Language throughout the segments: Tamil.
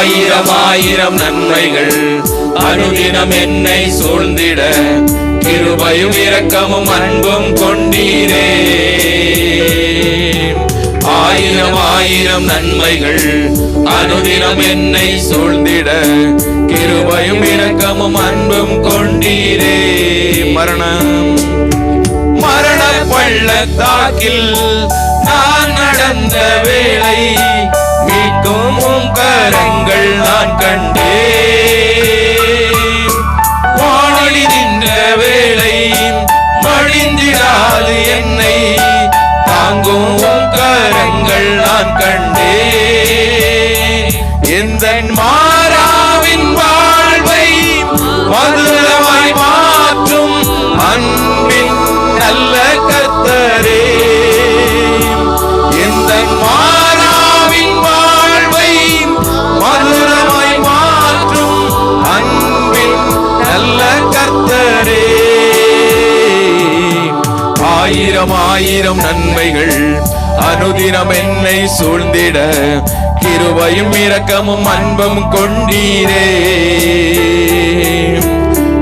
ஆயிரம் ஆயிரம் நன்மைகள். அனுதினம் என்னை சூழ்ந்திட கிருபையும் இரக்கமும் அன்பும் கொண்டீரே. ஆயிரம் ஆயிரம் நன்மைகள். அனுதினம் என்னை சூழ்ந்திட கிருபையும் இரக்கமும் அன்பும் கொண்டீரே. மரணம் மரண பள்ளத்தாக்கில் நான் நடந்த வேளை மீட்கும் உம் கரங்கள் நான் கண்டேன். வானொலி நின்ற வேளை மடிந்திடாது என்னை. தாங்கும் உம் கரங்கள் நான் கண்டேன். எந்த மாறாவின் வாழ்வை மதுரமாய் மாற்றும் அன்பின் நல்ல கத்தரே ஆயிரம் ஆயிரம் நன்மைகள். அனுதினம் என்னை சூழ்ந்திட கிருபையும் இரக்கமும் அன்பும் கொண்டீரே.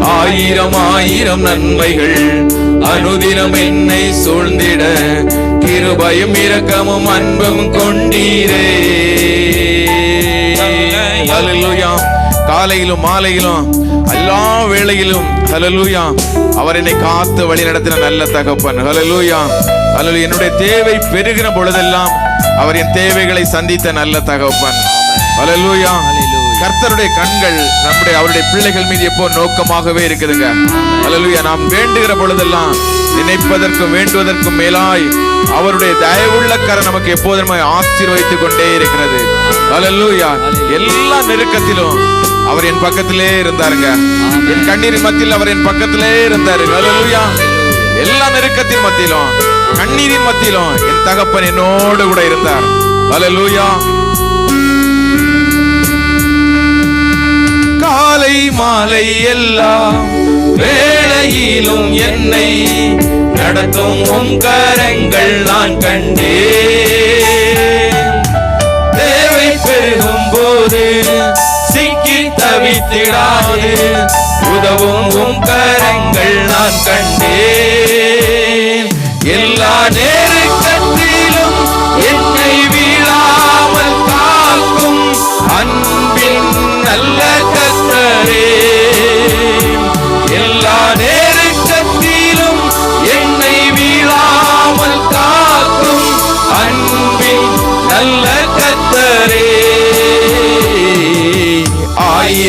ஆயிரம் ஆயிரம் நன்மைகள். அனுதினம் என்னை சூழ்ந்திட கிருபையும் இரக்கமும் அன்பும் கொண்டீரே. காலையிலும் மாலையிலும் எல்லா வேளையிலும் ஹalleluya அவர் என்னை காத்து வழி நடத்தின நல்ல தகப்பன். ஹalleluya ஹalleluya என்னுடைய தேவை பெருகின பொழுதெல்லாம் அவர் என் தேவைகளை சந்தித்த நல்ல தகப்பன். ஹalleluya கர்த்தருடைய கண்கள் நம்முடைய அவருடைய பிள்ளைகள் மீது எப்போ நோக்கமாகவே இருக்குதுங்க. ஹalleluya நாம் வேண்டுகிற பொழுதெல்லாம் நினைப்பதற்கும் வேண்டுவதற்கும் மேலாய் அவருடைய தயவுள்ள கரம் நமக்கு எப்போதும் ஆசீர்வதித்துக் கொண்டே இருக்கிறது. ஹalleluya எல்லா நெருக்கத்திலும் அவர் என் பக்கத்திலே இருந்தாருங்க. என் கண்ணீரின் மத்தியில் அவர் என் பக்கத்திலே இருந்தாரு. ஹalleluya எல்லா நெருக்கத்தின் மத்தியிலும் கண்ணீரின் மத்தியிலும் என் தகப்பன் என்னோடு கூட இருந்தார். ஹalleluya காலை மாலை எல்லாம் வேளையிலும் என்னை நடத்தும் உன் கரங்கள் நான் கண்டேன். தேவை பெருகும் போது தவித்திடாது. உதவும் உம் கரங்கள் நான் கண்டேன். எல்லா நேரத்திலும் என்னை வீழாமல் காக்கும் அன்பின் நல்ல கத்தரே. எல்லா நேரத்திலும் என்னை வீழாமல் காக்கும் அன்பின் நல்ல கத்தரே.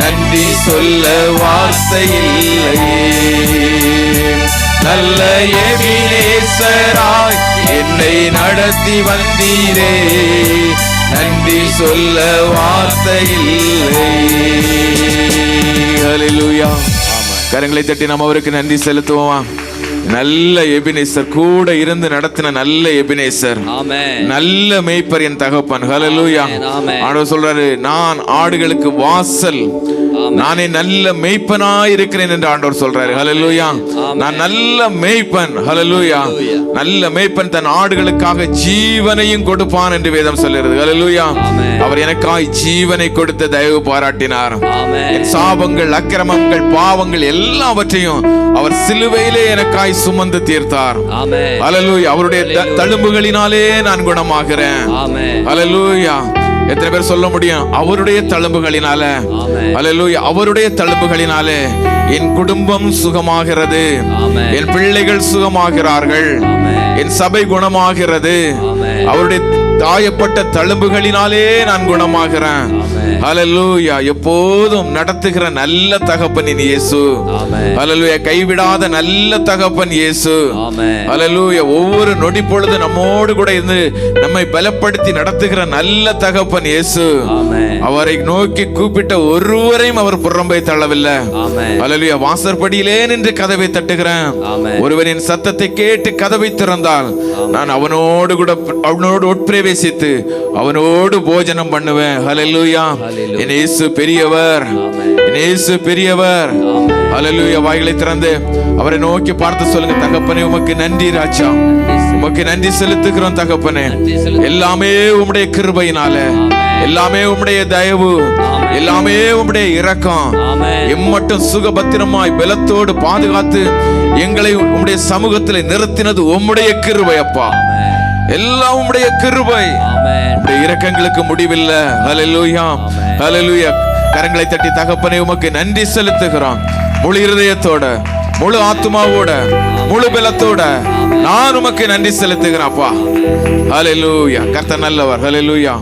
நன்றி சொல்ல வார்த்தை இல்லையே நல்ல எபினேசராய் என்னை நடத்தி வந்தீரே. நன்றி சொல்ல வார்த்தை இல்லை கரங்களை தட்டி நாம் அவருக்கு நன்றி செலுத்துவோமா? நல்ல எபினேசர் கூட இருந்து நடத்தின நல்ல எபினேசர். நல்ல மேய்ப்பர் என் தகப்பன். ஆமென். ஆண்டவர் சொல்றாரு நான் ஆடுகளுக்கு வாசல் நானே நல்ல மேய்ப்பனாய் இருக்கிறேன் என்று ஆண்டவர் சொல்றாரு. ஹalleluya நான் நல்ல மேய்ப்பன். ஹalleluya. நல்ல மேய்ப்பன் தன் ஆடுகளுக்காக ஜீவனையும் கொடுப்பான் என்று வேதம் சொல்லுகிறது. ஆமென். அவர் எனக்காய் ஜீவனை கொடுத்த தயவு பாராட்டினார். சாபங்கள் அக்கிரமங்கள் பாவங்கள் எல்லாவற்றையும் அவர் சிலுவையிலே எனக்காய் சுமந்து தீர்த்தார். ஹalleluya அவருடைய தழும்புகளினாலே நான் குணமாகிறேன். ஹalleluya எத்தனை பேர் சொல்ல முடியும்? அவருடைய தழும்புகளினால. ஹalleluya அவருடைய தழும்புகளினாலே என் குடும்பம் சுகமாகிறது. என் பிள்ளைகள் சுகமாகிறார்கள். என் சபை குணமாகிறது. அவருடைய காயப்பட்ட தழும்புகளினாலே நான் குணமாகிறேன். ஹalleluya எப்போதும் நடத்துகிற நல்ல தகப்பன் இயேசு. ஹalleluya கைவிடாத நல்ல தகப்பன் இயேசு. ஹalleluya ஒவ்வொரு நொடி பொழுது நம்மோடு கூட இருந்து நம்மை பலப்படுத்தி நடத்துகிற நல்ல தகப்பன் இயேசு. அவரை நோக்கி கூப்பிட்ட ஒருவரையும் அவர் புறம்பை தள்ளவில்லை. ஹalleluya வாசற்படியிலே நின்று கதவை தட்டுகிறேன். ஒருவனின் சத்தத்தை கேட்டு கதவை திறந்தால் நான் அவனோடு கூட அவனோடு உட்பிரவேசித்து அவனோடு போஜனம் பண்ணுவேன் ஹalleluya. என் இயேசு பெரியவர். என் இயேசு பெரியவர். ஹalleluya வாய்களை திறந்து அவரை நோக்கி பார்த்து சொல்லுங்க தகப்பனே உமக்கு நன்றி ராஜா உமக்கு நன்றி செலுத்துகிறோம் தகப்பனே. எல்லாமே உம்முடைய கிருபையினால. எல்லாமே உம்முடைய தயவு. எல்லாமே உம்முடைய இரக்கம். எம்மட்டும் சுகபத்திரமாய் பலத்தோடு பாதுகாத்து எங்களை உம்முடைய சமூகத்தில் நிறுத்தினது உம்முடைய கிருபை அப்பா ஆமென். எல்லாம் உம்முடைய கிருபை. இரக்கங்களுக்கு முடிவில்லை. ஆமென். ஹalleluya கரங்களை தட்டி தகப்பனே உமக்கு நன்றி செலுத்துகிறோம். முழு இருதயத்தோட முழு ஆத்மாவோட முழு பலத்தோட நான் உமக்கு நன்றி செலுத்துகிறேன் அப்பா. ஹalleluya கர்த்தர் நல்லவர். ஹalleluya